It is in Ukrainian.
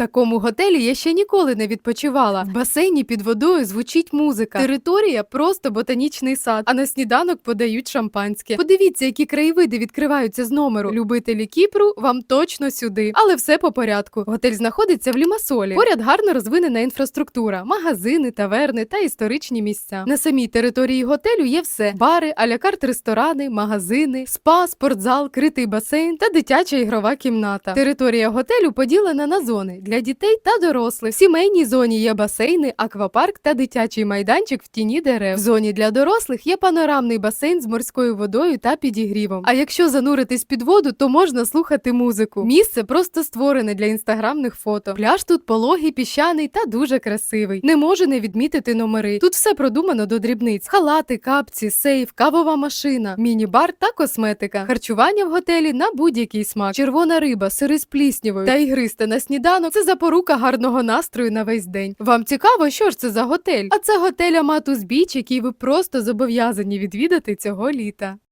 такому готелі я ще ніколи не відпочивала. В басейні під водою звучить музика. Територія просто ботанічний сад, а на сніданок подають шампанське. Подивіться, які краєвиди відкриваються з номеру. Любителі Кіпру вам точно сюди. Але все по порядку. Готель знаходиться в Лімасолі. Поряд гарно розвинена інфраструктура, магазини, таверни та історичні місця. На самій території готелю є все: бари, алякарт ресторани, магазини, спа, спортзал, критий басейн та дитяча ігрова кімната. Територія готелю поділена на зони для дітей та дорослих. В сімейній зоні є басейни, аквапарк та дитячий майданчик в тіні дерев. В зоні для дорослих є панорамний басейн з морською водою та підігрівом. А якщо зануритись під воду, то можна слухати музику. Місце просто створене для інстаграмних фото. Пляж тут пологий, піщаний та дуже красивий. Не можу не відмітити номери. Тут все продумано до дрібниць: халати, капці, сейф, кавова машина, міні-бар та косметика. Харчування в готелі на будь-який смак. Червона риба, сири з пліснявою та ігристе на сніданок. Це запорука гарного настрою на весь день. Вам цікаво, що ж це за готель? А це готель Аматус Біч, який ви просто зобов'язані відвідати цього літа.